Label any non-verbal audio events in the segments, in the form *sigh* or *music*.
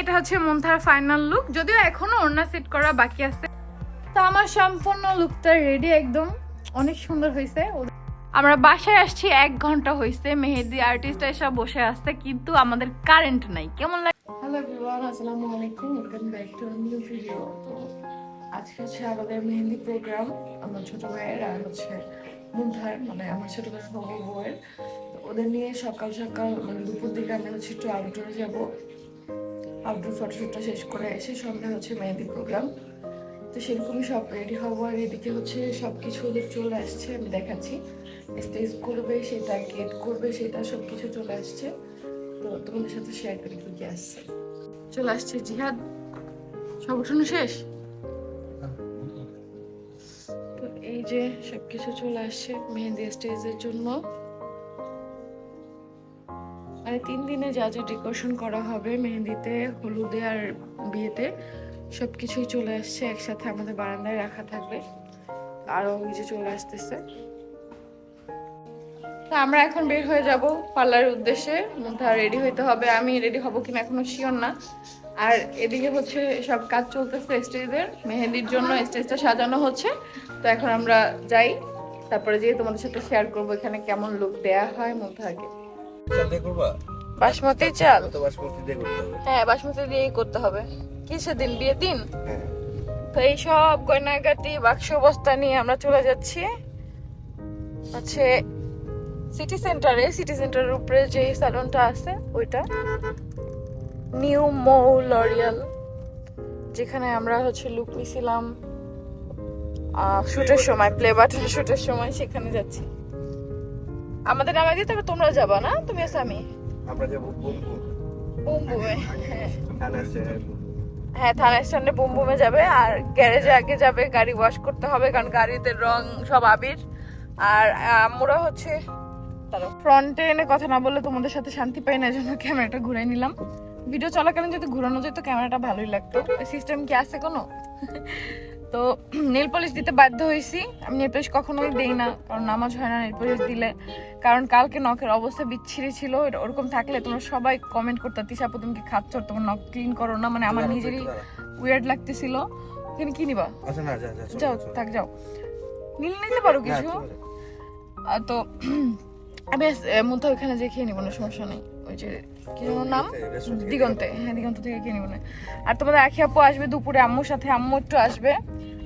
এটা হচ্ছে মন্থার final look. যদিও এখনও ওড়না সেট করা বাকি আছে। তো আমার সম্পূর্ণ লুকটা রেডি একদম। অনেক সুন্দর হয়েছে। আমরা বাসায় আসছি এক ঘণ্টা হয়েছে। মেহেদি আর্টিস্ট এসে বসে আসছে কিন্তু আমাদের কারেন্ট নাই। কেমন লাগে হ্যালো এভরিওয়ান আসসালামু আলাইকুম। Welcome back to new video আজকে হচ্ছে আমাদের মেহেন্দি প্রোগ্রাম আমার ছোট ভাইয়ের আর হচ্ছে মুন্থার মানে আমার ছোট ভাই হবু বউয়ের। ওদের নিয়ে সকাল সকাল মানে দুপুর দিকে আমরা হচ্ছে একটু আউটডোরে যাব। আউটডোর ফটোশ্যুটটা শেষ করে এসে সন্ধ্যা হচ্ছে মেহেন্দি প্রোগ্রাম তো সেরকমই সব রেডি হব আর এদিকে হচ্ছে সব কিছু ওদের চলে আসছে, আমি দেখাচ্ছি। স্টেজ করবে, সেটা গেট করবে, সেটা সব কিছু চলে আসছে। তো তোমাদের সাথে শেয়ার করি কি আসছে। চলে আসছে জিহাদ, সব শেষ? তো এই যে সবকিছু চলে আসছে মেহেন্দি স্টেজের জন্য। মানে তিন দিনে যা যা ডেকোরেশন করা হবে, মেহেন্দিতে, হলুদে আর বিয়েতে সব কিছুই চলে আসছে একসাথে আমাদের বারান্দায় রাখা থাকবে। আরও যে চলে আসতেছে। তা আমরা এখন বের হয়ে যাব পার্লারের উদ্দেশ্যে। মুন্থা রেডি হইতে হবে। আমি রেডি হব কিনা এখনও শিওর না। আর এদিকে হচ্ছে সব কাজ চলতেছে স্টেজের। মেহেন্দির জন্য স্টেজটা সাজানো হচ্ছে। তো এখন আমরা যাই। তারপরে যেয়ে তোমাদের সাথে শেয়ার করব এখানে কেমন লুক দেয়া হয় দিয়ে করবা বাসমতি চাল? তো বাসমতি দিয়ে করতে হবে। হ্যাঁ বাসমতি দিয়েই করতে হবে। কিসের দিন? বিয়ের দিন? হ্যাঁ। তো এই সব গয়নাগাটি বাক্স বস্তা নিয়ে আমরা চলে যাচ্ছি। হচ্ছে সিটি সেন্টারে সিটি সেন্টারের উপরে যে স্যালনটা আছে ওইটা। নিউ মৌ লরিয়াল যেখানে আমরা হচ্ছে লুক নিছিলাম। শুটের সময় প্লে বাটন শুটের সময় সেখানে যাচ্ছি। আমাদের নামে দিয়ে তবে তোমরা যাবা না? তুমি আছো আমি আমরা যাব বন্ধু বুম বুমে হ্যাঁ হ্যাঁ থানার স্ট্যান্ডে বুম বুমে যাবে আর গ্যারেজে আগে যাবে গাড়ি ওয়াশ করতে হবে কারণ গাড়িতে রং সব আবির। আর আমরা হচ্ছে ফ্রন্টে এনে কথা না বললে তোমাদের সাথে শান্তি পাই না জন্য ক্যামেরাটা ঘুরাই নিলাম। ভিডিও চলাকালীন যদি ঘুরানো যেত ক্যামেরাটা ভালোই লাগতো। সিস্টেম কি আছে কোনো? তো নেল পলিশ দিতে বাধ্য হয়েছি। আমি নেল পলিশ কখনোই দেই না কারণ নামাজ হয় না নেল পলিশ দিলে। কারণ কালকে নখের অবস্থা বিচ্ছিরি ছিল ওরকম থাকলে তোমরা সবাই কমেন্ট করতে তিশা তুমি কি খাচ্ছ? তোমার নখ ক্লিন করো না? মানে আমার নিজেরই উইয়ার্ড লাগতেছিল। এখানে কি নিবা? আচ্ছা যাও থাক যাও। নীল নিতে পারো কিছু? চলে যা। আহ, তো আমি মুথা ওইখানে যে খেয়ে নিবো না সমস্যা নেই। ওই যে কি নাম? দিগন্তে। হ্যাঁ দিগন্ত থেকে খেয়ে নিবো না। আর তোমাদের আখি আপু আসবে দুপুরে আম্মুর সাথে আম্মু একটু আসবে।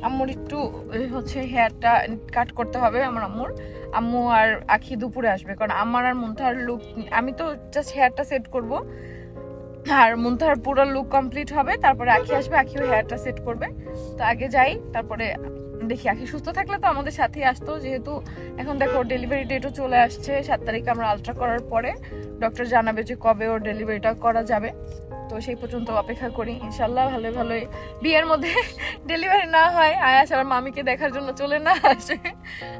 আম্মুর একটু হচ্ছে হেয়ারটা কাট করতে হবে আমার আম্মুর। আম্মু আর আখি দুপুরে আসবে কারণ আমার আর মুন্থার লুক আমি তো জাস্ট হেয়ারটা সেট করব। আর মুন্থার পুরো লুক কমপ্লিট হবে তারপরে আখি আসবে আখিও হেয়ারটা সেট করবে। তো আগে যাই তারপরে দেখি, আখি সুস্থ থাকলে তো আমাদের সাথেই আসতো। যেহেতু এখন দেখো ডেলিভারি ডেটও চলে আসছে, সাত তারিখে আমরা আলট্রা করার পরে। ডক্টর জানাবে যে কবে ওর ডেলিভারিটা করা যাবে। তো সেই পর্যন্ত অপেক্ষা করি। ইনশাল্লাহ ভালো ভালোই বিয়ের মধ্যে *laughs* ডেলিভারি না হয়, আয়াস আমার মামিকে দেখার জন্য চলে না আসে।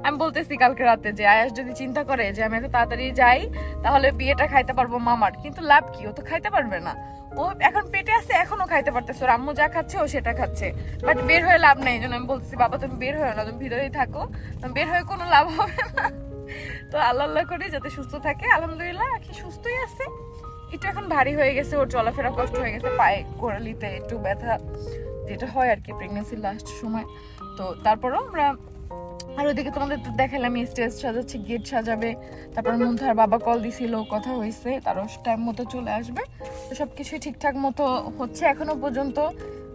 আমি বলতেছি কালকে রাতে যে, আয়াস যদি চিন্তা করে যে আমি এত তাড়াতাড়ি যাই, তাহলে বিয়েটা খাইতে পারব মামার। কিন্তু লাভ কি? ও তো খাইতে পারবে না। ও এখন পেটে আছে এখনও খাইতে পারতেছে। ওর আম্মু যা খাচ্ছে, ও সেটা খাচ্ছে। বাট বের হয়ে লাভ নেই, এই জন্য আমি বলতেছি, বাবা, তুমি বের হয়ে না তুমি ভিতরেই থাকো। বের হয়ে কোনো লাভ হবে না। তো আল্লাহ আল্লাহ করি যাতে সুস্থ থাকে। আলহামদুলিল্লাহ আখি সুস্থই আছে। একটু এখন ভারী হয়ে গেছে, ওর চলাফেরা কষ্ট হয়ে গেছে, পায়ে গোড়ালিতে একটু ব্যথা, যেটা হয় আর কি প্রেগনেন্সির লাস্ট সময়। তো তারপরও আমরা আর ওদিকে তোমাদের তো দেখালাম, স্টেজ সাজাচ্ছে, গেট সাজাবে, তারপর মুন্থার বাবা কল দিছিল, কথা হয়েছে তারও টাইম মতো চলে আসবে। তো সব কিছুই ঠিকঠাক মতো হচ্ছে এখনও পর্যন্ত।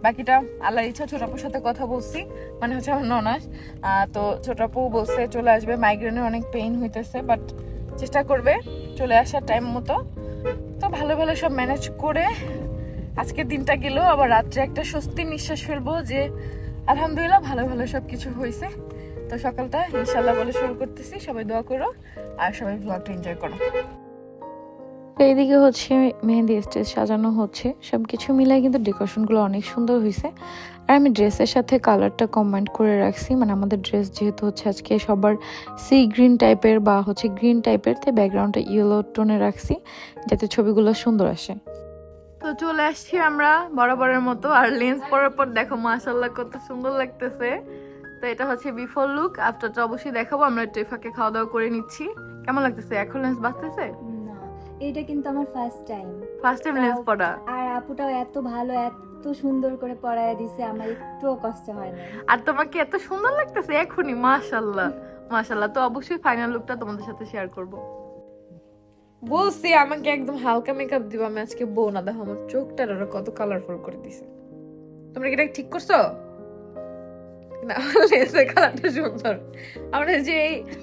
বাকিটা আল্লাহর ইচ্ছা ছোটাপুর সাথে কথা বলছি মানে হচ্ছে আমার ননাস তো ছোটাপু বলছে, চলে আসবে। মাইগ্রেনের অনেক পেইন হইতেছে বাট চেষ্টা করবে চলে আসার টাইম মতো। তো ভালো ভালো সব ম্যানেজ করে আজকের দিনটা গেল। আবার রাত্রে একটা স্বস্তি নিঃশ্বাস ফেলব যে, আলহামদুলিল্লাহ ভালো ভালো সব কিছু হয়েছে তো সকালটা ইনশাল্লাহ বলে শুরু করতেছি। সবাই দোয়া করো আর সবাই ব্লগটা এনজয় করো। এইদিকে হচ্ছে মেহেন্দি স্টেজ সাজানো হচ্ছে। সব কিছু মিলাই কিন্তু ডেকোরেশনগুলো অনেক সুন্দর হয়েছে আর আমি ড্রেসের সাথে কালারটা কম্বাইন করে রাখছি। মানে আমাদের ড্রেস যেহেতু হচ্ছে আজকে সবার সি গ্রিন টাইপের বা হচ্ছে গ্রিন টাইপের তাই ব্যাকগ্রাউন্ডটা ইয়েলো টোনে রাখছি যাতে ছবিগুলো সুন্দর আসে। তো চলে আসছি আমরা বরাবরের মতো। আর লেন্স পরার পর দেখো মাশাল্লাহ কত সুন্দর লাগতেছে। তো এটা হচ্ছে বিফোর লুক আফটারটা অবশ্যই দেখাবো আমরা একটু ফাঁকে খাওয়া দাওয়া করে নিচ্ছি। কেমন লাগতেছে? এখন লেন্স বাঁচতেছে না এটা কিন্তু আমার first time first time lens পরা। আর আপুটাও এত ভালো এত সুন্দর করে পড়ায় দিছে আমার একটুও কষ্ট হয় না আর তোমাকে এত সুন্দর লাগতেছে এখনই মাশাল্লাহ মাশাল্লাহ তো অবশ্যই ফাইনাল লুকটা তোমাদের সাথে শেয়ার করব। বলছি আমাকে একদম হালকা মেকআপ দিবা আমি আজকে বউ না দেখো আমার চোখটা ওরা কত কালারফুল করে দিছে। তোমরা কি এটা ঠিক করছ? না লেসের কালারটা সুন্দর। আমরা যে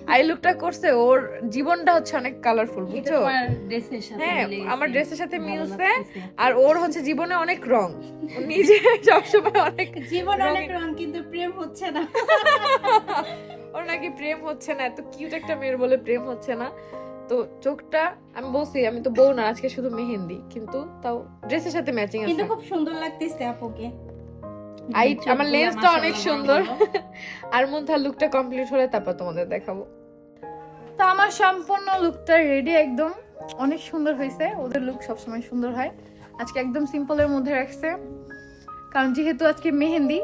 আই লুকটা করছে ওর জীবনটা হচ্ছে অনেক কালারফুল বুঝছ? হ্যাঁ আমার ড্রেসের সাথে মিলছে আর ওর হচ্ছে জীবনে অনেক রং। নিজে *laughs* সবসময় অনেক জীবন অনেক রং কিন্তু প্রেম হচ্ছে না। *laughs* ওর নাকি প্রেম হচ্ছে না এত কিউট একটা মেয়ের বলে প্রেম হচ্ছে না। তো চোখটা আমি বলছি আমি তো বউ না আজকে শুধু মেহেন্দি কিন্তু তাও ড্রেসের সাথে ম্যাচিং আছে। কিন্তু খুব সুন্দর লাগতেছে আপুকে। *laughs* আই আমার লেন্সটা অনেক সুন্দর। আর মধ্যে লুকটা কমপ্লিট হলে তারপর তোমাদের দেখাবো। তো আমার সম্পূর্ণ লুকটা রেডি একদম। অনেক সুন্দর হয়েছে। ওদের লুক সবসময় সুন্দর হয়। আজকে একদম সিম্পলের মধ্যে রাখছে। কারণ যেহেতু আজকে মেহেন্দি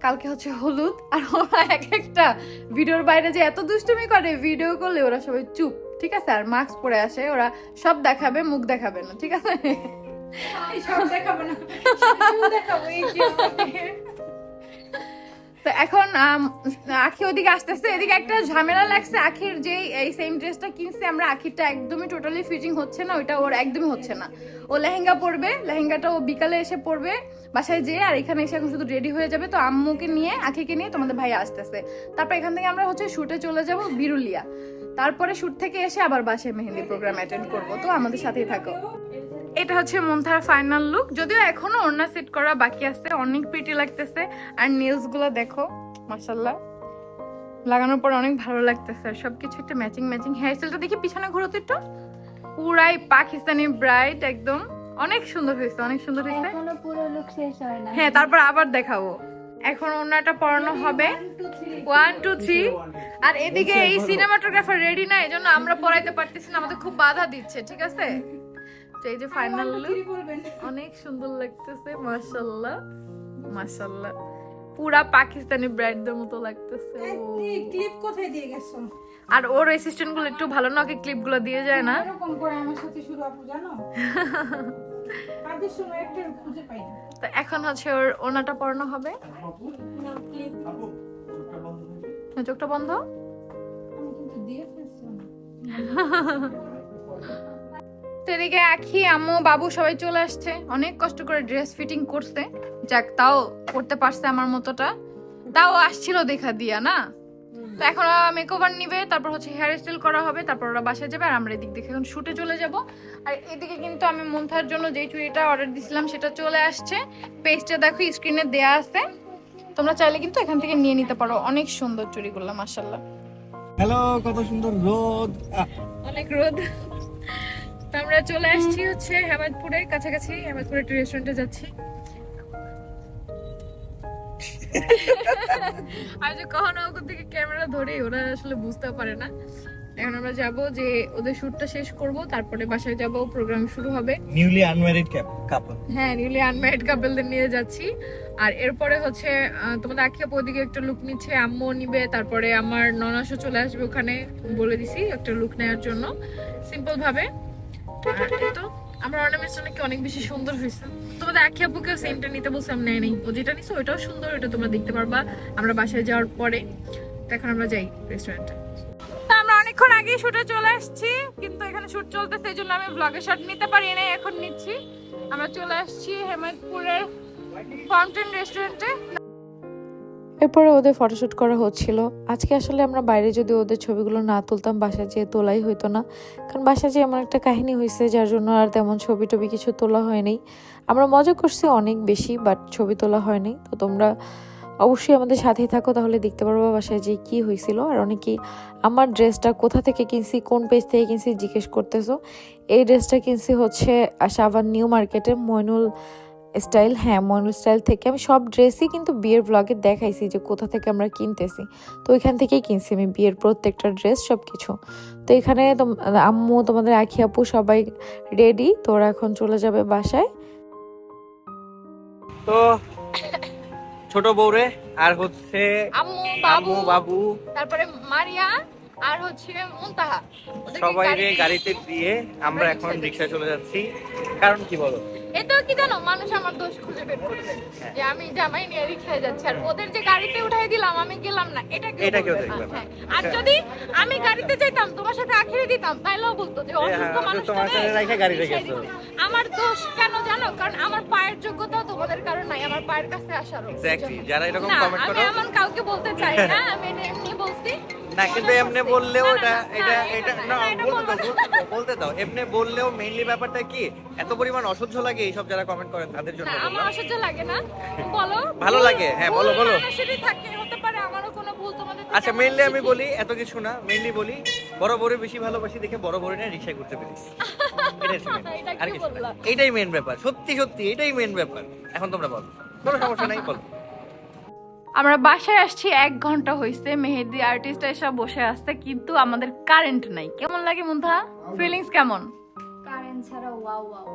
কালকে হচ্ছে হলুদ। আর ওরা এক একটা ভিডিওর বাইরে যে এত দুষ্টুমি করে ভিডিও করলে ওরা সবাই চুপ ঠিক আছে? আর মাস্ক পরে আসে ওরা সব দেখাবে মুখ দেখাবে না ঠিক আছে? তো এখন আখি ওদিকে আসতেছে। এদিকে একটা ঝামেলা লাগছে। আখির যে এই সেম ড্রেসটা কিনছে, আমরা আখিরটা একদমই টোটালি ফিটিং হচ্ছে না। ওইটা ওর একদমই হচ্ছে না। ও লেহেঙ্গা পরবে, লেহেঙ্গাটা ও বিকালে এসে পরবে। বাসায় যেয়ে আর এখানে এসে এখন শুধু রেডি হয়ে যাবে। তো আম্মুকে নিয়ে, আখিকে নিয়ে তোমাদের ভাই আসতেছে। তারপর এখান থেকে আমরা হচ্ছে শুটে চলে যাব বিরুলিয়া। তারপরে শুট থেকে এসে আবার বাসায় মেহেন্দি প্রোগ্রাম অ্যাটেন্ড করব। তো আমাদের সাথেই থাকো। এটা হচ্ছে মন্থার ফাইনাল লুক যদিও এখনও ওড়না সেট করা বাকি আছে অনেক প্রিটি লাগতেছে। আর নেলসগুলো দেখো মাশাল্লাহ লাগানোর পর অনেক ভালো লাগতেছে। আর সবকিছু একটা ম্যাচিং ম্যাচিং হেয়ার স্টাইলটা দেখি পিছনে ঘুরো তো একটু। পুরাই পাকিস্তানি ব্রাইট একদম। অনেক সুন্দর হয়েছে অনেক সুন্দর হয়েছে। এখনও পুরো লুক শেষ হয় না হ্যাঁ তারপর আবার দেখাবো। এখন ওড়নাটা পরানো হবে। ওয়ান টু থ্রি আর এদিকে এই সিনেমাটোগ্রাফার রেডি না এই জন্য আমরা পড়াইতে পারতেছি না আমাদের খুব বাধা দিচ্ছে ঠিক আছে? তো এই যে ফাইনাল লুক অনেক সুন্দর লাগতেছে মাশাল্লাহ মাশাল্লাহ পুরা পাকিস্তানি ব্রাইডদের মতো লাগতেছে ক্লিপ কোথায় দিয়ে গেছো? আর ওর অ্যাসিস্ট্যান্টগুলো একটু ভালো না ওকে ক্লিপগুলো দিয়ে যায় না? এরকম করে আমার সাথে শুধু আপু জানো? সময় একটা খুঁজে পাই না। তো এখন হচ্ছে ওর ওনাটা পরানো হবে। হ্যাঁ, চোখটা বন্ধ? আমি কিন্তু দিয়ে ফেলছি। *laughs* তো এদিকে আখি আম্মু বাবু সবাই চলে আসছে। অনেক কষ্ট করে ড্রেস ফিটিং করছে। যাক তাও করতে পারছে আমার মতোটা। তাও আসছিল দেখা দিয়া না? তো এখন মেকওভার নিবে তারপর হচ্ছে হেয়ার স্টাইল করা হবে তারপর ওরা বাসায় যাবে আর আমরা এদিক দেখে এখন শুটে চলে যাব। আর এদিকে কিন্তু আমি মন্থার জন্য যেই চুড়িটা অর্ডার দিছিলাম সেটা চলে আসছে। পেজটা দেখো স্ক্রিনে দেয়া আছে। তোমরা চাইলে কিন্তু এখান থেকে নিয়ে নিতে পারো। অনেক সুন্দর চুড়িগুলো মাসাল্লাহ হ্যালো কত সুন্দর রোদ। অনেক রোদ। তো আমরা চলে আসছি হচ্ছে হেমাদপুরের কাছাকাছি হেমাদপুরের একটি রেস্টুরেন্টে যাচ্ছি। আর যে কখনো ওখান থেকে ক্যামেরা ধরে ওরা আসলে বুঝতে পারে না। এখন আমরা যাব যে ওদের শুটটা শেষ করব তারপরে বাসায় যাব প্রোগ্রাম শুরু হবে। নিউলি আনম্যারিড কাপল হ্যাঁ নিউলি আনম্যারিড কাপলদের নিয়ে যাচ্ছি। আর এরপরে হচ্ছে তোমাদের আখিয়া ওদিকে একটা লুক নিচ্ছে আম্মু নিবে তারপরে আমার ননাসও চলে আসবে ওখানে বলে দিছি একটা লুক নেওয়ার জন্য সিম্পল ভাবে। আর আমার অর্নামেন্টসটা নাকি অনেক বেশি সুন্দর হয়েছে। তোমাদের আখি আপুকেও সেমটা নিতে বলছিলাম নেয় নেই ও যেটা নিছো ওইটাও সুন্দর, ওটা তোমরা দেখতে পারবা। আমরা বাসায় যাওয়ার পরে। এখন আমরা যাই রেস্টুরেন্টে আমরা অনেকক্ষণ আগেই শুটে চলে আসছি, কিন্তু এখানে শুট চলতেছে, এই জন্য আমি ব্লগের শট নিতে পারি না এখন নিচ্ছি। আমরা চলে আসছি হেমাদপুরের ফাউন্টেন রেস্টুরেন্টে এরপরে ওদের ফটোশ্যুট করা হচ্ছিল। আজকে আসলে আমরা বাইরে যদি ওদের ছবিগুলো না তুলতাম, বাসায় যেয়ে তোলাই হতো না। কারণ বাসায় যে এমন একটা কাহিনী হয়েছে যার জন্য আর তেমন ছবি টবি কিছু তোলা হয়নি আমরা মজা করছি অনেক বেশি, বাট ছবি তোলা হয়নি তো তোমরা অবশ্যই আমাদের সাথেই থাকো, তাহলে দেখতে পারব বাসায় যে কি হয়েছিল আর অনেকেই আমার ড্রেসটা কোথা থেকে কিনছি, কোন পেজ থেকে কিনছি জিজ্ঞেস করতেছো। এই ড্রেসটা কিনছি হচ্ছে সাবান নিউ মার্কেটে মইনুল স্টাইল হ্যাঁ মনুল স্টাইল থেকে আমি সব ড্রেসই কিন্তু বিয়ের ব্লগে দেখাইছি যে কোথা থেকে আমরা কিনতেছি। তো ওইখান থেকেই কিনছি আমি বিয়ের প্রত্যেকটা ড্রেস সব কিছু তো এখানে আম্মু তোমাদের আখি আপু সবাই রেডি তো ওরা এখন চলে যাবে বাসায়। তো ছোট বউরে আর হচ্ছে আম্মু বাবু বাবু। তারপরে মারিয়া আর হচ্ছে মুনতাহা। সবাই গাড়িতে- গাড়িতে দিয়ে আমরা এখন রিক্সা চলে যাচ্ছি। কারণ কি বলো? কি জানো মানুষ আমার দোষ খুঁজে বের করবে যে আমি জামাই নিয়ে রিক্সায় যাচ্ছি আর ওদের যে গাড়িতে উঠাই দিলাম আমি গেলাম না এটা এটা কেউ দেখবে না। না। হ্যাঁ। আর যদি আমি গাড়িতে যেতাম তোমার সাথে আখেরে দিতাম তাইলেও বলতো যে অসুস্থ হ্যাঁ, মানুষ তোমার সাথে রাইখা গাড়িতে গেছো। আমার দোষ কেন জানো কারণ আমার পায়ের যোগ্যতাও তোমাদের কারণ নাই আমার পায়ের কাছে আসারও Exactly, যারা এরকম না, comment আমি করো- এমন কাউকে বলতে চাই না আমি এমনি বলছি না কিন্তু এমনি বললেও না, না, এটা এটা এটা না না, বলতে দাও বলতে দাও, এমনি বললেও মেইনলি ব্যাপারটা কি এত পরিমাণ অসহ্য লাগে এইসব যারা কমেন্ট করেন তাদের জন্য আমার অসহ্য লাগে না। বলো। ভালো লাগে, হ্যাঁ, বলো, বলো। থাকে হতে পারে আমারও কোনো ভুল তোমাদের আচ্ছা আমি মেইনলি আমি বলি এত কিছু না মেইনলি বলি বড় বড় বেশি ভালোবাসি দেখে বড় বড় নিয়ে রিক্সায় ঘুরতে পেরেছি *laughs* এটাই আর কিছু না। এইটাই মেইন ব্যাপার সত্যি সত্যি এটাই মেইন ব্যাপার। এখন তোমরা বলো। কোনো সমস্যা নাই বলো। আমরা বাসায় আসছি এক ঘণ্টা হয়েছে মেহেদি আর্টিস্ট এসব বসে আসছে কিন্তু আমাদের কারেন্ট নাই। কেমন লাগে মুন্থা? ফিলিংস কেমন? কারেন্ট ছাড়া ওয়াও ওয়াও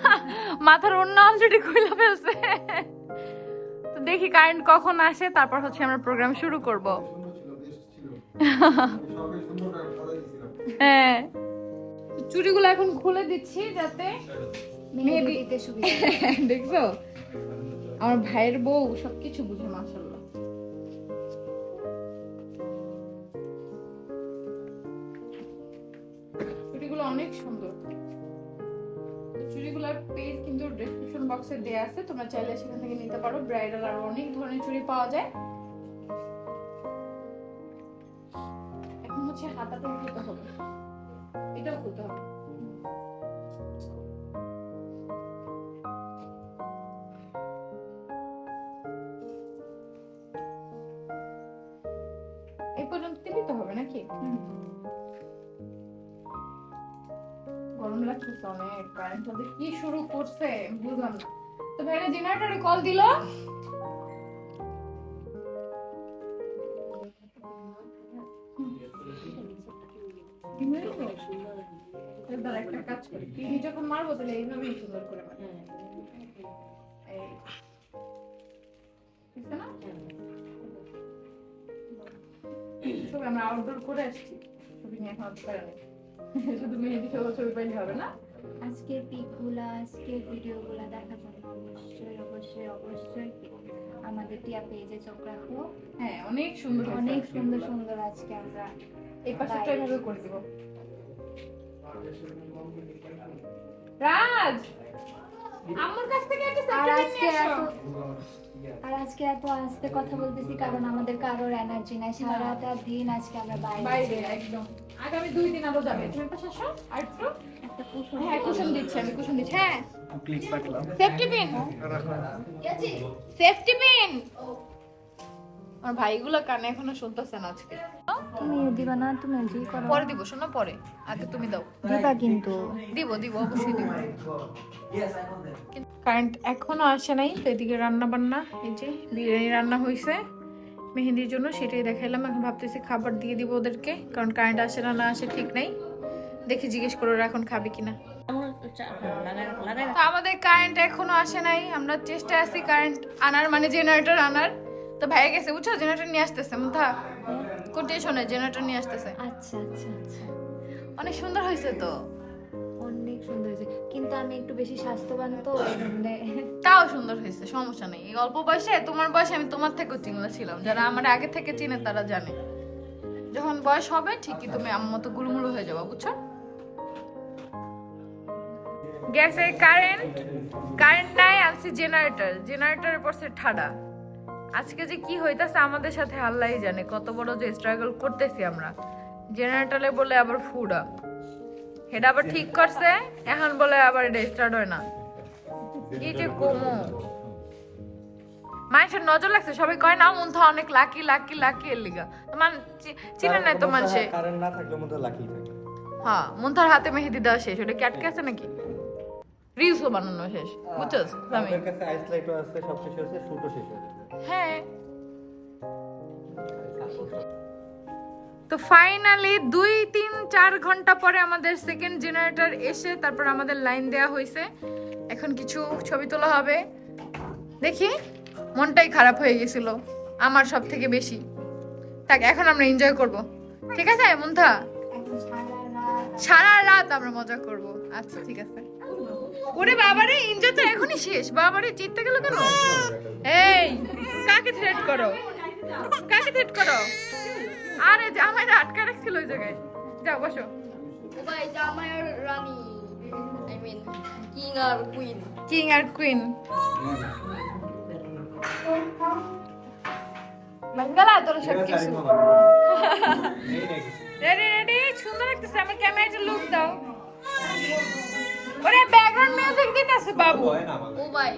*laughs* মাথার অন্য অলরেডি খুলে ফেলছে। তো দেখি কারেন্ট কখন আসে তারপর হচ্ছে আমরা প্রোগ্রাম শুরু করব। হ্যাঁ। চুড়িগুলো এখন খুলে দিচ্ছি যাতে মেহেদি দিতে সুবিধা *laughs* দেখছ? আমার ভাইয়ের বউ সবকিছু বুঝে মাসাল্লাহ অনেক সুন্দর। চুড়িগুলোর পেজ কিন্তু ডেসক্রিপশন বক্সে দেয়া আছে, তোমরা চাইলে সেখান থেকে নিতে পারো। ব্রাইডাল আর অনেক ধরনের চুড়ি পাওয়া যায়। এখন হচ্ছে হাতাটা খুলতে হবে। এটাও খুলতে হবে। এই পর্যন্ত দিবি তো হবে নাকি? লাগতেছে অনেক কারেন্ট কি শুরু করছে? বুঝলাম না। তো ভাইরা জেনারেটরে কল দিল? যখন মারবো, তাহলে এইভাবেই সুন্দর করে আমরা আউটডোর করে আসছি। ছবি নিয়ে এখন নেই। শুধু মেহেদি সহ ছবি পাইলে হবে না? আজকে পিকগুলা আজকে ভিডিওগুলা দেখা যাবে। অবশ্যই অবশ্যই অবশ্যই আমাদের টিয়া পেজে চোখ রাখো হ্যাঁ অনেক সুন্দর অনেক সুন্দর সুন্দর আজকে আমরা এই এভাবে করে দিব। রাজ! আমার কাছ থেকে একটা আজকে নিয়ে আর আজকে এত আস্তে কথা বলতেছি কারণ আমাদের কারোর এনার্জি নাই। সারাটা দিন আজকে আমরা বাইরে বাইরে একদম। আগামী দুই দিন আরও যাবে। তুমি পাশে আসো আর একটু? একটা কুশন হ্যাঁ কুশন দিচ্ছি আমি কুশন দিচ্ছি। হ্যাঁ। ক্লিক পাঠলাম সেফটি পিন সেফটি পিন আমার ভাইগুলো কানে এখনও শুনতেছে না আজকে। তুমি দিবা না তুমি জি করো। পরে দিব শোনো পরে। আগে তুমি দাও। দিবা কিন্তু। দিব দিব অবশ্যই দিব। কারেন্ট এখনও আসে নাই তো এদিকে রান্না বান্না এই যে বিরিয়ানি রান্না হয়েছে মেহেদির জন্য সেটাই দেখাইলাম। এখন ভাবতেছি খাবার দিয়ে দিব ওদেরকে কারণ কারেন্ট আসে না না আসে ঠিক নাই। দেখি জিজ্ঞেস করো ওরা এখন খাবে কিনা। তো আমাদের কারেন্ট এখনও আসে নাই আমরা চেষ্টায় আছি কারেন্ট আনার মানে জেনারেটর আনার। তো ভাইয়া গেছে বুঝছ? জেনারেটর নিয়ে আসতেছে মুথা কোন টেনশনে জেনারেটর নিয়ে আসতেছে? আচ্ছা আচ্ছা আচ্ছা। অনেক সুন্দর হয়েছে তো। সুন্দর হয়েছে। কিন্তু আমি একটু বেশি স্বাস্থ্যবান তো তাও সুন্দর হয়েছে, সমস্যা নেই। অল্প বয়সে, তোমার বয়সে আমি তোমার থেকেও চিংলা ছিলাম, যারা আমার আগে থেকে চিনে তারা জানে। যখন বয়স হবে, ঠিকই তুমি আমার মতো গুলুমুলু হয়ে যাব, বুঝছ? গ্যাসে কারেন্ট কারেন্ট নাই আনছি জেনারেটর জেনারেটরের পর সে ঠাডা। আজকে যে কি হইতাছে আমাদের সাথে আল্লাহই জানে, কত বড় যে স্ট্রাগল করতেছি আমরা। জেনারেটরে বলে আবার ফুডা এটা আবার ঠিক করছে এখন বলে আবার এটা স্টার্ট হয় না। কি যে কমো। মানুষের নজর লাগছে সবাই কয় না মন্থা অনেক লাকি লাকি লাকি এর লিগা। তো চিনে নাই তো মানুষে কারেন্ট না থাকলে মধ্যে লাকি থাকে। হ্যাঁ মন্থার হাতে মেহেদি দেওয়া শেষ ওটা কি আটকে আছে নাকি? রিলসও বানানো শেষ বুঝছস? আমি আমাদের কাছে আইস লাইটও আছে সব কিছু আছে শুটও শেষ হ্যাঁ তো ফাইনালি দুই, তিন, চার ঘণ্টা পরে আমাদের সেকেন্ড জেনারেটর এসে তারপর আমাদের লাইন দেয়া হয়েছে। এখন কিছু ছবি তোলা হবে। দেখি, মনটাই খারাপ হয়ে গেছিল, আমার সব থেকে বেশি। থাক, এখন আমরা এনজয় করব। ঠিক আছে, মুন্থা? সারা রাত আমরা মজা করব। আচ্ছা ঠিক আছে। ওরে বাবারে এনজয় তো এখনই শেষ। বাবারে, জিততে গেল কেন? এই, কাকে থ্রেট করো? কাকে থ্রেট করো? আরে জামাই আটকা রাখছিল ওই জায়গায়। যাও বসো। ভাই জামাই আর রানী আই মিন কিং আর কুইন কিং আর কুইন মঙ্গলা তোর সব কিছু। রেডি রেডি সুন্দর লাগতেছে আমার ক্যামেরাটা লুক দাও। ওরে ব্যাকগ্রাউন্ড মিউজিক দিতেছে বাবু। ও ভাই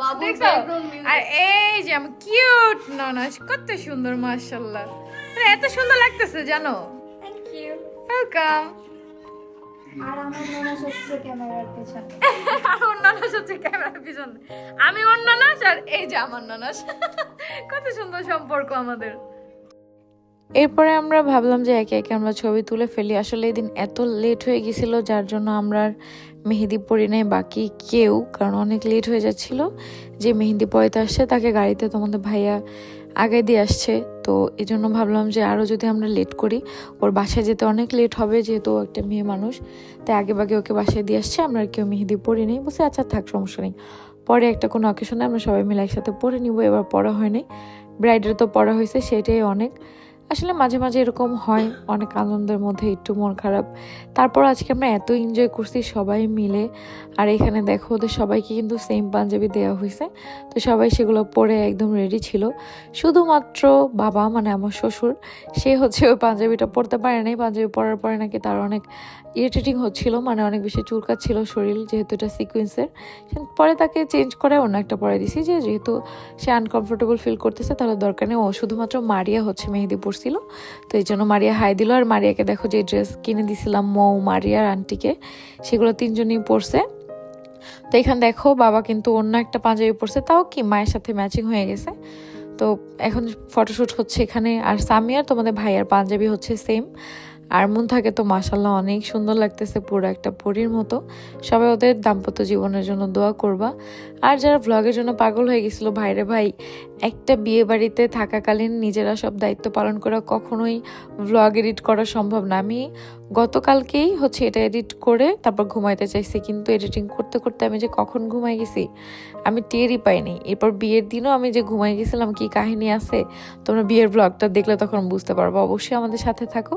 বাবু ব্যাকগ্রাউন্ড আর এই যে আমার কিউট ননাস কত সুন্দর মাশাআল্লাহ। এত সুন্দর লাগতেছে জানো। থ্যাংক ইউ ওয়েলকাম আর আমার হচ্ছে ক্যামেরার পেছনে। *laughs* আর ওর নানাস হচ্ছে ক্যামেরার পিছনে। আমি ওর নানাস আর এই যে আমার নানাস *laughs* কত সুন্দর সম্পর্ক আমাদের। এরপরে আমরা ভাবলাম যে একে একে আমরা ছবি তুলে ফেলি। আসলে এই দিন এত লেট হয়ে গেছিল যার জন্য আমরা আর মেহেদি পরি নাই বাকি কেউ কারণ অনেক লেট হয়ে যাচ্ছিল। যে মেহেদি পড়াইতে আসছে তাকে গাড়িতে তোমাদের ভাইয়া আগে দিয়ে আসছে। তো এই জন্য ভাবলাম যে আরও যদি আমরা লেট করি, ওর বাসায় যেতে অনেক লেট হবে যেহেতু একটা মেয়ে মানুষ। তাই আগে বাগে ওকে বাসায় দিয়ে আসছে, আমরা কেউ মেহেদি পরি নেই। বসে আচ্ছা থাক, সমস্যা নেই। পরে একটা কোনো অকেশনে আমরা সবাই মিলে একসাথে পরে নিব, এবার পড়া হয়নি। ব্রাইডের তো পড়া হয়েছে, সেটাই অনেক। আসলে মাঝে মাঝে এরকম হয়, অনেক আনন্দের মধ্যে একটু মন খারাপ। তারপর আজকে আমরা এত এনজয় করছি সবাই মিলে। আর এখানে দেখো ওদের সবাইকে কিন্তু সেম পাঞ্জাবি দেওয়া হয়েছে তো সবাই সেগুলো পরে একদম রেডি ছিল। শুধুমাত্র বাবা মানে আমার শ্বশুর, সে হচ্ছে ওই পাঞ্জাবিটা পরতে পারে নাই। পাঞ্জাবি পরার পরে নাকি তার অনেক ইরিটেটিং হচ্ছিল মানে অনেক বেশি চুলকাচ্ছিল শরীর, যেহেতু এটা সিকুয়েন্সের পরে তাকে চেঞ্জ করে অন্য একটা পরে দিছি, যে যেহেতু সে আনকমফোর্টেবল ফিল করতেছে, তাহলে দরকার নেই। ও শুধুমাত্র মারিয়া হচ্ছে মেহেদি পরছিল, তো এই জন্য মারিয়া হাই দিল। আর মারিয়াকে দেখো যে ড্রেস কিনে দিছিলাম মৌ, মারিয়ার আন্টিকে সেগুলো তিনজনই পরছে। তো এখানে দেখো, বাবা কিন্তু অন্য একটা পাঞ্জাবি পরছে, তাও কি মায়ের সাথে ম্যাচিং হয়ে গেছে। তো এখন ফটোশ্যুট হচ্ছে এখানে। আর সামিয়ার তোমাদের ভাইয়ার পাঞ্জাবি হচ্ছে সেম আর মন থাকে তো মাসাল্লাহ অনেক সুন্দর লাগতেছে পুরো একটা পরীর মতো। সবাই ওদের দাম্পত্য জীবনের জন্য দোয়া করবা। আর যারা ভ্লগের জন্য পাগল হয়ে গেছিল, ভাইরে ভাই, একটা বিয়ে বাড়িতে থাকাকালীন নিজেরা সব দায়িত্ব পালন করা কখনোই ভ্লগ এডিট করা সম্ভব না। আমি গতকালকেই হচ্ছে এটা এডিট করে তারপর ঘুমাইতে চাইছি, কিন্তু এডিটিং করতে করতে আমি যে কখন ঘুমাই গেছি, আমি টেরই পাইনি। এরপর বিয়ের দিনও আমি যে ঘুমাই গেছিলাম, কি কাহিনী আছে? তোমরা বিয়ের ব্লগটা দেখলে তখন বুঝতে পারব। অবশ্যই আমাদের সাথে থাকো।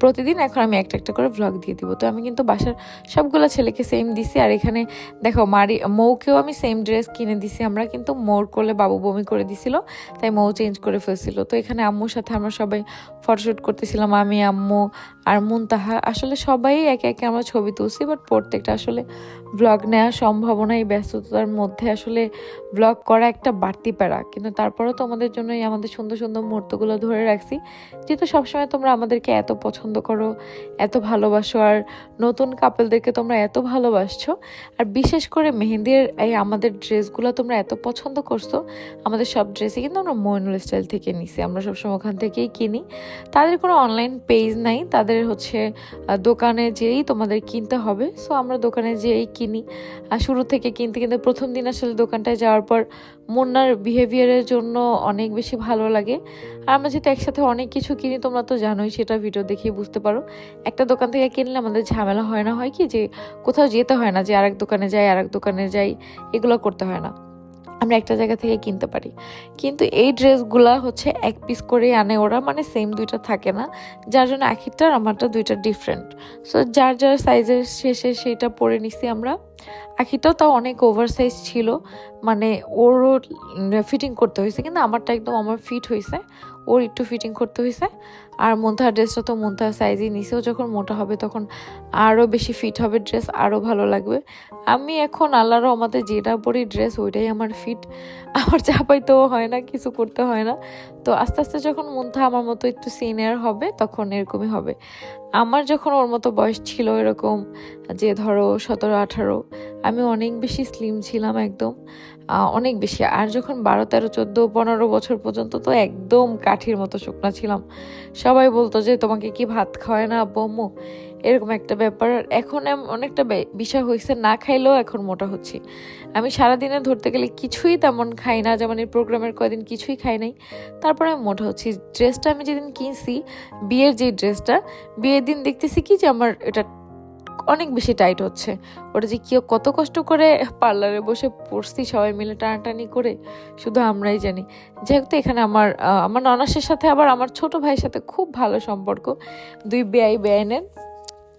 প্রতিদিন এখন আমি একটা একটা করে ব্লগ দিয়ে দিব। তো আমি কিন্তু বাসার সবগুলো ছেলেকে সেম দিছি। আর এখানে দেখো, মারি, মৌকেও আমি সেম ড্রেস কিনে দিছি। আমরা কিন্তু মোর কোলে বাবু বমি করে দিছিল, তাই মৌ চেঞ্জ করে ফেলছিল। তো এখানে আম্মুর সাথে আমরা সবাই ফটোশ্যুট করতেছিলাম। আমি, আম্মু আর মুনতাহা। আসলে সবাই একে একে আমরা ছবি তুলছি বাট প্রত্যেকটা আসলে ব্লগ নেওয়া সম্ভাবনা এই ব্যস্ততার মধ্যে আসলে ব্লগ করা একটা বাড়তি প্যারা। কিন্তু তারপরেও তোমাদের জন্যই আমাদের সুন্দর সুন্দর মুহূর্তগুলো ধরে রাখছি। যেহেতু সবসময় তোমরা আমাদেরকে এত পছন্দ করো, এত ভালোবাসো, আর নতুন কাপলদেরকে তোমরা এত ভালোবাসছো, আর বিশেষ করে মেহেন্দির এই আমাদের ড্রেসগুলো তোমরা এত পছন্দ করছ, আমাদের সব ড্রেসই কিন্তু আমরা মইনুল স্টাইল থেকে নিছি, আমরা সবসময় ওখান থেকেই কিনি। তাদের কোনো অনলাইন পেজ নাই, তাদের হচ্ছে দোকানে যেয়েই তোমাদের কিনতে হবে সো আমরা দোকানে যেয়েই কিনি আর শুরু থেকে কিনতে, কিন্তু প্রথম দিন আসলে দোকানটায় যাওয়ার পর মুন্নার বিহেভিয়ারের জন্য অনেক বেশি ভালো লাগে। আর আমরা যেহেতু একসাথে অনেক কিছু কিনি, তোমরা তো জানোই সেটা ভিডিও দেখিয়ে বুঝতে পারো। একটা দোকান থেকে কিনলে আমাদের ঝামেলা হয় না, হয় কি? যে কোথাও যেতে হয় না, যে আরেক দোকানে যাই, আরেক দোকানে যাই, এগুলো করতে হয় না। আমরা একটা জায়গা থেকে কিনতে পারি। কিন্তু এই ড্রেসগুলা হচ্ছে এক পিস করে আনে ওরা মানে সেম দুইটা থাকে না। যার জন্য আখিরটা আর আমারটা দুইটা ডিফারেন্ট সো যার যার সাইজের শেষে সেটা পরে নিছি আমরা। আখিটাও তাও অনেক ওভার সাইজ ছিল। মানে ওরও ফিটিং করতে হয়েছে কিন্তু আমারটা একদম আমার ফিট হয়েছে। ওর একটু ফিটিং করতে হয়েছে। আর মন্থার ড্রেসটা তো মন্থার সাইজই নিছেও যখন মোটা হবে তখন আরও বেশি ফিট হবে ড্রেস আরও ভালো লাগবে। আমি এখন আল্লাহর আমাদের যেটা পরি ড্রেস ওইটাই আমার ফিট আমার চাপাইতেও হয় না, কিছু করতে হয় না। তো আস্তে আস্তে যখন মন্থা আমার মতো একটু সিনিয়র হবে, তখন এরকমই হবে। আমার যখন ওর মতো বয়স ছিল এরকম যে ধরো সতেরো, আঠারো, আমি অনেক বেশি স্লিম ছিলাম একদম অনেক বেশি। আর যখন বারো, তেরো, চোদ্দ, পনেরো বছর পর্যন্ত তো একদম কাঠির মতো শুকনা ছিলাম। সবাই বলতো যে তোমাকে কি ভাত খাওয়ায় না, বম্মু? এরকম একটা ব্যাপার। এখন অনেকটা বিষয় হয়েছে, না খাইলেও এখন মোটা হচ্ছি। আমি সারাদিনে ধরতে গেলে কিছুই তেমন খাই না, যেমন এই প্রোগ্রামের কয়দিন কিছুই খাই নাই। তারপরে আমি মোটা হচ্ছি। ড্রেসটা আমি যেদিন কিনছি, বিয়ের যে ড্রেসটা, বিয়ের দিন দেখতেছি কি যে আমার এটা অনেক বেশি টাইট হচ্ছে। ওটা যে কেউ কত কষ্ট করে পার্লারে বসে পড়ছি সবাই মিলে টানাটানি করে, শুধু আমরাই জানি। যাই হোক এখানে আমার আমার ননাসের সাথে আবার আমার ছোট ভাইয়ের সাথে খুব ভালো সম্পর্ক। দুই বেআই, বেআইনের।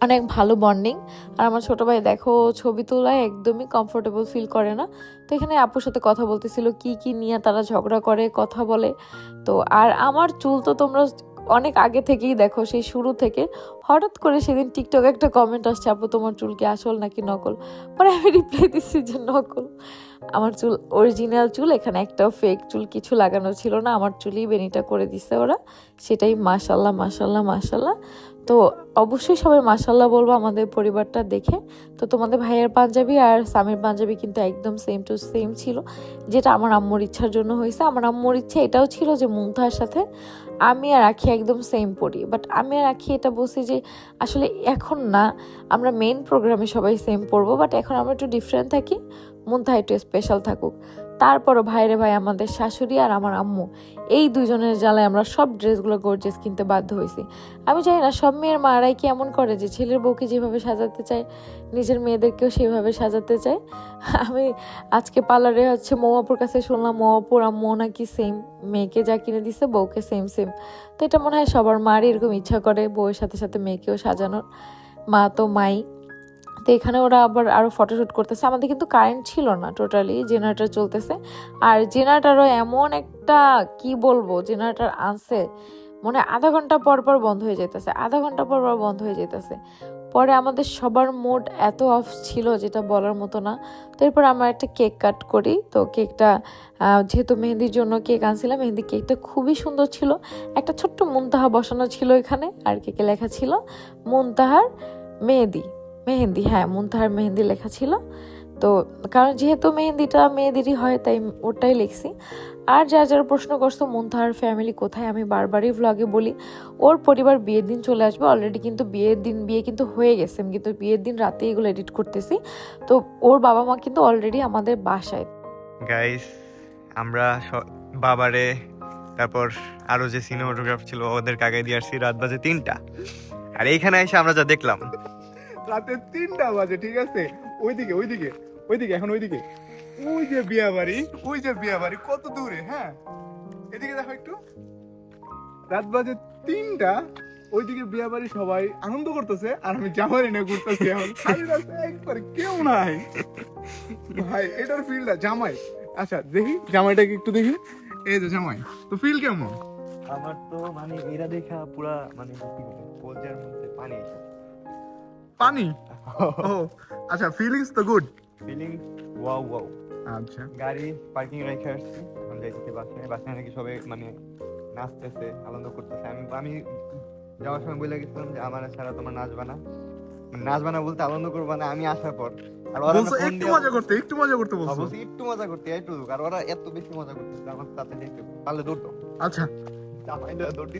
অনেক ভালো বন্ডিং আর আমার ছোটো ভাই, দেখো, ছবি তোলায় একদমই কমফোর্টেবল ফিল করে না। তো এখানে আপুর সাথে কথা বলতেছিল, কি কি নিয়ে তারা ঝগড়া করে, কথা বলে। তো আর আমার চুল তো তোমরা অনেক আগে থেকেই দেখো, সেই শুরু থেকে। হঠাৎ করে সেদিন টিকটকে একটা কমেন্ট আসছে, আপু, তোমার চুল কি আসল নাকি নকল? পরে আমি রিপ্লাই দিচ্ছি যে, নকল। আমার চুল অরিজিনাল চুল, এখানে একটা ফেক চুল কিছু লাগানো ছিল না। আমার চুলই বেনিটা করে দিছে ওরা। সেটাই মাশাল্লাহ মাশাল্লাহ মাশাল্লাহ। তো অবশ্যই সবাই মাশাল্লাহ বলব আমাদের পরিবারটা দেখে। তো তোমাদের ভাইয়ের পাঞ্জাবি আর স্বামীর পাঞ্জাবি কিন্তু একদম সেম টু সেম ছিল। যেটা আমার আম্মুর ইচ্ছার জন্য হয়েছে। আমার আম্মুর ইচ্ছা এটাও ছিল যে মুগ্ধার সাথে আমি আর আখি একদম সেম পড়ি বাট আমি আর আখি এটা বলছি যে আসলে এখন না, আমরা মেন প্রোগ্রামে সবাই সেম পড়ব বাট এখন আমরা একটু ডিফারেন্ট থাকি মুগ্ধা একটু স্পেশাল থাকুক। তারপরও ভাইরে ভাই আমাদের শাশুড়ি আর আমার আম্মু এই দুজনের জ্বালায় আমরা সব ড্রেসগুলো গর্জেস কিনতে বাধ্য হয়েছি। আমি জানি না, সব মেয়ের মারাই কি এমন করে যে ছেলের বউকে যেভাবে সাজাতে চায়, নিজের মেয়েদেরকেও সেভাবে সাজাতে চায়? আমি আজকে পার্লারে হচ্ছে মৌয়াপুর কাছে শুনলাম মৌয়াপুর আম্মু নাকি সেম মেয়েকে যা কিনে দিছে, বউকে সেম সেম তো এটা মনে হয় সবার মারই এরকম ইচ্ছা করে বউয়ের সাথে সাথে মেয়েকেও সাজানোর। মা তো মাই। তো এখানে ওরা আবার আরও ফটোশ্যুট করতেছে। আমাদের কিন্তু কারেন্ট ছিল না টোটালি জেনারেটর চলতেছে। আর জেনারেটারও এমন একটা, কি বলব জেনারেটার আনছে, মনে আধা ঘণ্টা পর পর বন্ধ হয়ে যেতেছে আধা ঘণ্টা পর পর বন্ধ হয়ে যেতেছে পরে আমাদের সবার মুড এত অফ ছিল যেটা বলার মতো না। তো এরপর আমরা একটা কেক কাট করি। তো কেকটা যেহেতু মেহেন্দির জন্য কেক আনছিলাম মেহেন্দি কেকটা খুবই সুন্দর ছিল। একটা ছোট্ট মুনতাহা বসানো ছিল এখানে, আর কেকে লেখা ছিল, মুনতাহার মেহেদি। মেহেন্দি হ্যাঁ মুনতাহার মেহেন্দি লেখা ছিল। তো কারণ যেহেতু মেহেন্দিটা মেয়েদেরই হয়, তাই ওটাই লিখছি। আর যারা যারা প্রশ্ন করছ, মুনতাহার ফ্যামিলি কোথায়, আমি বারবারই ভ্লগে বলি, ওর পরিবার বিয়ের দিন চলে আসবে। অলরেডি কিন্তু বিয়ের দিন, বিয়ে কিন্তু হয়ে গেছে। আমি কিন্তু বিয়ের দিন রাতে এগুলো এডিট করতেছি। তো ওর বাবা মা কিন্তু অলরেডি আমাদের বাসায়। গাইস আমরা বাবারে, তারপর আরও যে সিনেমাটোগ্রাফ ছিল ওদের কাগায় দিয়ে আসছি রাত বাজে তিনটা। আর এইখানে এসে আমরা যা দেখলাম রাতে তিনটা বাজে, ঠিক আছে? ওইদিকে ওইদিকে ওইদিকে, এখন ওইদিকে। ওই যে বিয়া বাড়ি ওই যে বিয়া বাড়ি কত দূরে হ্যাঁ? এদিকে দেখো একটু। রাত বাজে তিনটা, ওইদিকে বিয়া বাড়ি সবাই আনন্দ করতেছে, আর আমি জামাই নিয়ে ঘুরতেছি এখন। খালি একবারে কেউ নাই। ভাই, এটার ফিলটা জামাই। আচ্ছা দেখি, জামাইটাকে একটু দেখি। এই যে জামাই, তো ফিল কেমন? আমার তো মানে এরা দেখা পুরা মানে কি মধ্যে পানি। পানি? *laughs* ও আচ্ছা ফিলিংস তো গুড ফিলিং ওয়াও ওয়াও আচ্ছা। গাড়ি পার্কিং রেখে আসছি। এখন যাইতেছি বাসায়। বাসায় নাকি সবাই মানে নাচতেছে আনন্দ করতেছে। আমি আমি যাওয়ার সময় বলে গেছিলাম যে আমার ছাড়া তোমার নাচবা না। মানে নাচবা না বলতে আনন্দ করবা না আমি আসার পর। আর ওরা একটু মজা করতে একটু মজা করতে হ্যাঁ, বলছো? একটু মজা করতে একটু আর ওরা এত বেশি মজা করতেছে আমার সাথে দেখতে পারলে দৌড়তো। আচ্ছা। জামাইটা দৌড়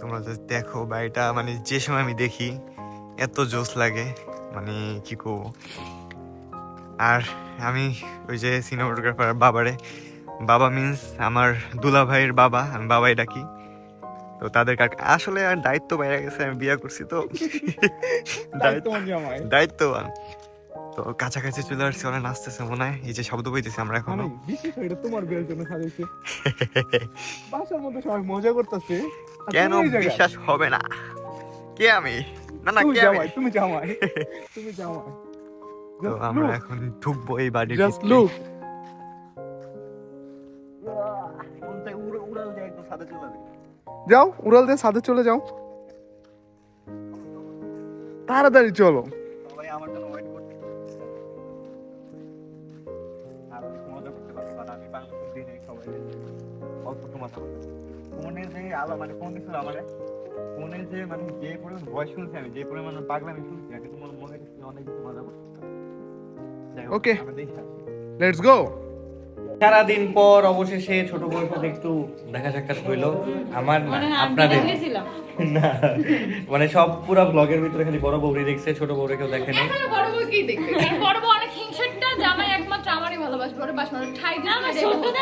তোমরা যদি দেখো বাড়িটা মানে যে সময় আমি দেখি এত জোস লাগে মানে কি করব? আর আমি ওই যে সিনেমাটোগ্রাফার বাবারে বাবা মিন্স আমার দুলা ভাইয়ের বাবা আমি বাবাই ডাকি। তো তাদের আসলে আর দায়িত্ব বাইরে গেছে আমি বিয়ে করছি তো। দায়িত্ব দায়িত্ববান। তো কাছাকাছি চলে আসছে অনেক নাচতেছে মনে হয়। এই যে শব্দ পাইতেছি আমরা এখন। বিশেষ এটা তোমার বিয়ের জন্য সাজাইছে। *laughs* বাসার মধ্যে সবাই মজা করতেছে। কেন? বিশ্বাস হবে না? কে আমি? না না তুমি কে আমি? জামাই তুমি জামাই। *laughs* তুমি জামাই। তো আমরা এখন ঢুকবো এই বাড়ির জাস্ট লুক যাও উড়াল দিয়ে সাথে চলে যাও। তাড়াতাড়ি চলো। সবাই আমার মজা করতে ফোনে যে আলো মানে ফোন দিছিল আমারে ফোনে যে মানে যে পরিমাণ ভয়েস শুনছি আমি যে পরিমাণ পাগলামি শুনছি আগে তোমার মনে হচ্ছে অনেক কিছু মজা দেখে আসি। লেটস গো সারাদিন পর অবশেষে ছোট বউয়ের সাথে একটু দেখা সাক্ষাৎ হইল। আমার না আপনাদের। না মানে সব পুরো ব্লগের ভিতরে খালি বড় বউরি দেখছে ছোট বউরে কেউ দেখেনি বড় বউ কি দেখবে বড় বউ অনেক হিংসাটা জামাই একমাত্র আমারই ভালোবাসবে ওরে বাসবে ওরে ঠাই না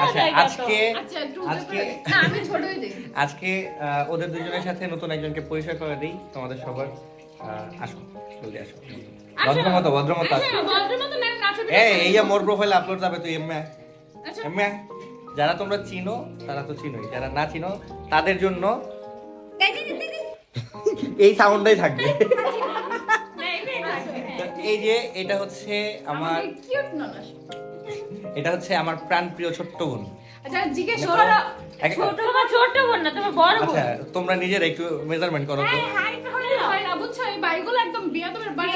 আচ্ছা আজকে আচ্ছা আজকে আজকে ওদের দুজনের সাথে নতুন একজনকে পরিচয় করে দিই। তোমাদের সবার আসো জলদি আসো। ভদ্রমতো ভদ্রমতো আসো। ভদ্রমতো নাচো এই এই মোর প্রোফাইল আপলোড যাবে তুই এমএ। এমএ। যারা তোমরা চিনো তারা তো চিনোই। যারা না চিনো তাদের জন্য এই সাউন্ডটাই থাকবে। এই যে এটা হচ্ছে আমার এটা হচ্ছে আমার প্রাণপ্রিয় ছোট্ট বোন। আচ্ছা জিজ্ঞেস করো। তোমার ছোট বোন না তোমার বড় আচ্ছা তোমরা নিজেরা একটু মেজারমেন্ট করো তো। হয় না বুঝছ? এই বাইগুলো একদম বিয়াদবের বাড়ি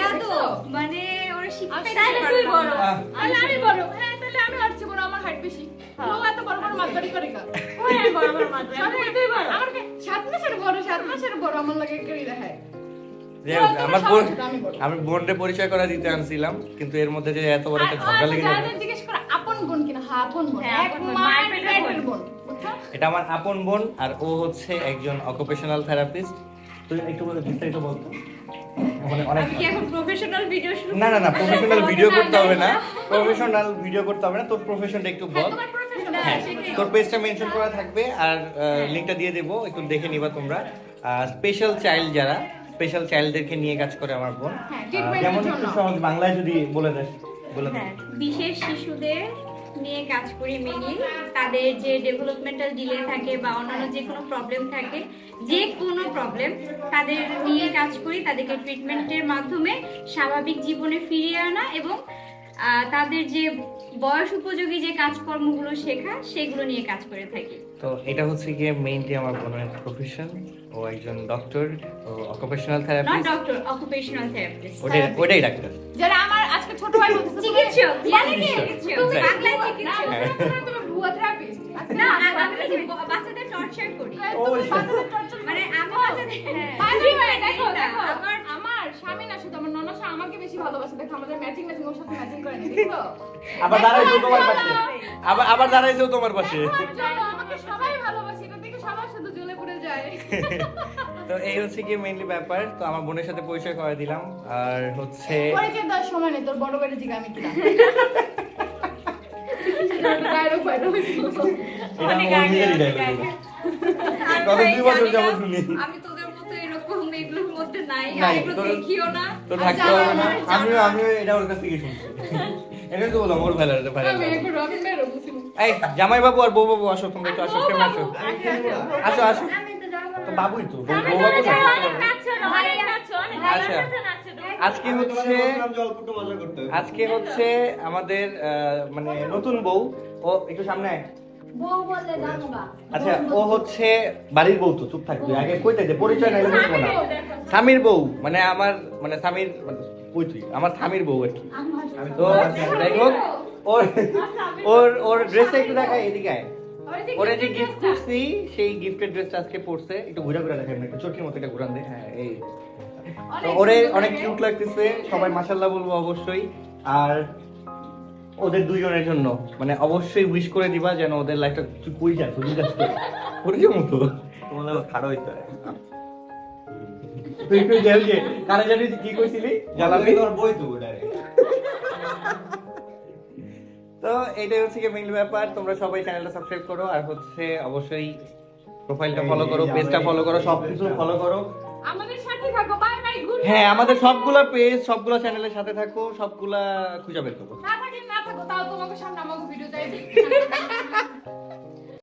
মানে ওরা শিখতে তাহলে তুই বড়। তাহলে আমি বড়। হ্যাঁ তাহলে আমি আসছি বড় আমার হাইট বেশি। ও এত বড় বড় মাতবাড়ি করে গা ওই বড় বড় মাতবাড়ি তুই বড়। আমার সাত মাসের বড় সাত মাসের বড় আমার লাগে করি দেখায়। আমার বোন আমি বোনকে পরিচয় করা দিতে আনছিলাম কিন্তু এর মধ্যে যে এত বড় একটা ঝগড়া লেগে যাবে জিজ্ঞেস করে আপন বোন কিনা? হ্যাঁ আপন বোন। এক মায়ের বোন। এটা আমার আপন বোন আর ও হচ্ছে একজন অকুপেশনাল থেরাপিস্ট তুই একটু বলে বিস্তারিত বলতো। মানে অনেক কি এখন প্রফেশনাল ভিডিও শুরু না না না প্রফেশনাল ভিডিও করতে হবে না। প্রফেশনাল ভিডিও করতে হবে না তোর প্রফেশনটা একটু বল। হ্যাঁ তোর পেজটা মেনশন করা থাকবে আর লিংকটা দিয়ে দেবো একটু দেখে নিবা তোমরা। স্পেশাল চাইল্ড যারা স্পেশাল চাইল্ডদেরকে নিয়ে কাজ করে আমার বোন। হ্যাঁ, যেমন। একটু সহজ বাংলায় যদি বলে দেয় বলে হ্যাঁ বিশেষ শিশুদের নিয়ে কাজ করি মেনলি তাদের যে ডেভেলপমেন্টাল ডিলে থাকে বা অন্যান্য যে কোনো প্রবলেম থাকে যে কোনো প্রবলেম তাদের নিয়ে কাজ করি তাদেরকে ট্রিটমেন্টের মাধ্যমে স্বাভাবিক জীবনে ফিরিয়ে আনা এবং আহ, তাদের যে বয়স উপযোগী যে কাজকর্মগুলো শেখা সেগুলো নিয়ে কাজ করে থাকি। তো এটা হচ্ছে গিয়ে মেইনলি আমার বোনের প্রফেশন ও একজন doctor O occupational not therapist doctor occupational therapist ওটাই ওটাই ডাক্তার যারা আমার আজকে ছোট ভাই বলতেছে চিকিৎসক। জানি কি চিকিৎসক, তুমি. বাংলায় চিকিৎসক। হ্যাঁ। তুমি ভুয়া থেরাপিস্ট না আমি বাচ্চাদের টর্চার করি। মানে আমি বাচ্চাদের দেখো দেখো আমার আমার স্বামী না শুধু আমার ননসা আমাকে বেশি ভালোবাসে। দেখো আমাদের ম্যাচিং ম্যাচিং ওর সাথে ম্যাচিং করে দেখো। আবার দাঁড়াইছো তোমার পাশে। আবার আবার দাঁড়াইছো তোমার পাশে। তো এই হচ্ছে কি মেইনলি ব্যাপার। তো আমার বোনের সাথে পরিচয় করে দিলাম। আর হচ্ছে পরিচয় দেওয়ার সময় নেই তোর বড় বেড়ে জিগা আমি কিনা আমি তোদের মতো এরকম এগুলোর মধ্যে নাই এগুলো দেখিও না। তো থাকতে হবে না। আমিও আমিও এটা ওর কাছ থেকে শুনছি। তো বললাম ওর এই জামাই বাবু আর বউ বাবু আসো তোমরা একটু আসো কেমন আসো। আসো। আসো বাবুই তো। না। আচ্ছা। আজকে হচ্ছে আজকে হচ্ছে আমাদের মানে নতুন বউ। ও একটু সামনে আচ্ছা ও হচ্ছে বাড়ির বউ তো চুপ থাকবে আগে কই দে পরিচয় নাইলে বুঝব না। স্বামীর বউ মানে আমার মানে স্বামীর কই তুই? আমার স্বামীর বউ আর কি। তো যাই হোক ওর ওর ওর ড্রেসটা একটু দেখায় এদিকে আয়। ওরে যে গিফট করছি সেই গিফটের ড্রেসটা আজকে পরছে। একটু ঘুরে ঘুরে দেখাই একটু চোখের মতো এটা ঘুরান দে। হ্যাঁ এই। তো ওরে অনেক কিউট লাগতেছে সবাই মাশাল্লাহ বলব অবশ্যই। আর ওদের দুইজনের জন্য মানে অবশ্যই উইশ করে দিবা যেন ওদের লাইফটা তুই কই যাস তুই যাস করে যাব তো তোমাদের খারাপ হইতে তুই একটু জেল যে কানে জানি কি কইছিলি? জ্বালাবি বই তো ওটারে তো এটাই হচ্ছে কি মেইন ব্যাপার। তোমরা সবাই চ্যানেলটা সাবস্ক্রাইব করো। আর হচ্ছে অবশ্যই প্রোফাইলটা ফলো করো পেজটা ফলো করো সবকিছু ফলো করো। আমাদের সাথে থাকো বাই বাই গুড হ্যাঁ আমাদের সবগুলা পেজ সবগুলা চ্যানেলের সাথে থাকো সবগুলা খুঁজে বের করো। না থাকি না থাকো তাও তোমাকে সামনে আমাকে ভিডিও চাই *laughs*